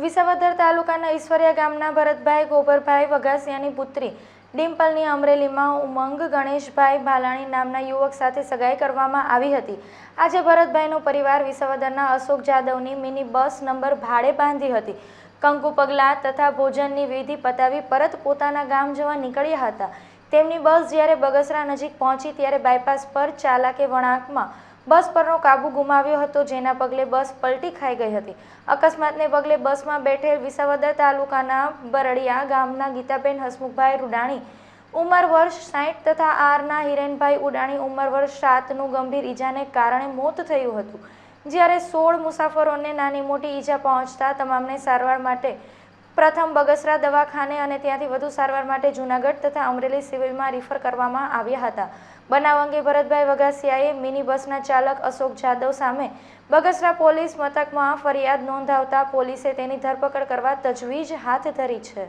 વિસાવદર તાલુકાના ઈશ્વરિયા ગામના ભરતભાઈ ગોબરભાઈ વઘાસિયાની પુત્રી ડિમ્પલની અમરેલીમાં ઉમંગ ગણેશભાઈ ભાલાણી નામના યુવક સાથે સગાઈ કરવામાં આવી હતી. આજે ભરતભાઈનો પરિવાર વિસાવદરના અશોક જાદવની મિની બસ નંબર ભાડે બાંધી હતી. કંકુ પગલાં તથા ભોજનની વિધિ પતાવી પરત પોતાના ગામ જવા નીકળ્યા હતા. તેમની બસ જ્યારે બગસરા નજીક પહોંચી ત્યારે બાયપાસ પર ચાલાકે વળાંકમાં બસ પરનો કાબુ ગુમાવ્યો હતો, જેના પગલે બસ પલટી ખાઈ ગઈ હતી. અકસ્માતને પગલે બસમાં બેઠેલ વિસાવદર તાલુકાના બરડિયા ગામના ગીતાબેન હસમુખભાઈ રૂડાણી, ઉંમર વર્ષ સાઠ તથા આરના હિરેનભાઈ ઉડાણી, ઉંમર વર્ષ સાતનું ગંભીર ઈજાને કારણે મોત થયું હતું. જ્યારે સોળ મુસાફરોને નાની મોટી ઈજા પહોંચતા તમામને સારવાર માટે પ્રથમ બગસરા દવાખાને અને ત્યાંથી વધુ સારવાર માટે જૂનાગઢ તથા અમરેલી સિવિલમાં રિફર કરવામાં આવ્યા હતા. બનાવ અંગે ભરતભાઈ વઘાસિયાએ મિની બસના ચાલક અશોક જાદવ સામે બગસરા પોલીસ મથકમાં ફરિયાદ નોંધાવતા પોલીસે તેની ધરપકડ કરવા તજવીજ હાથ ધરી છે.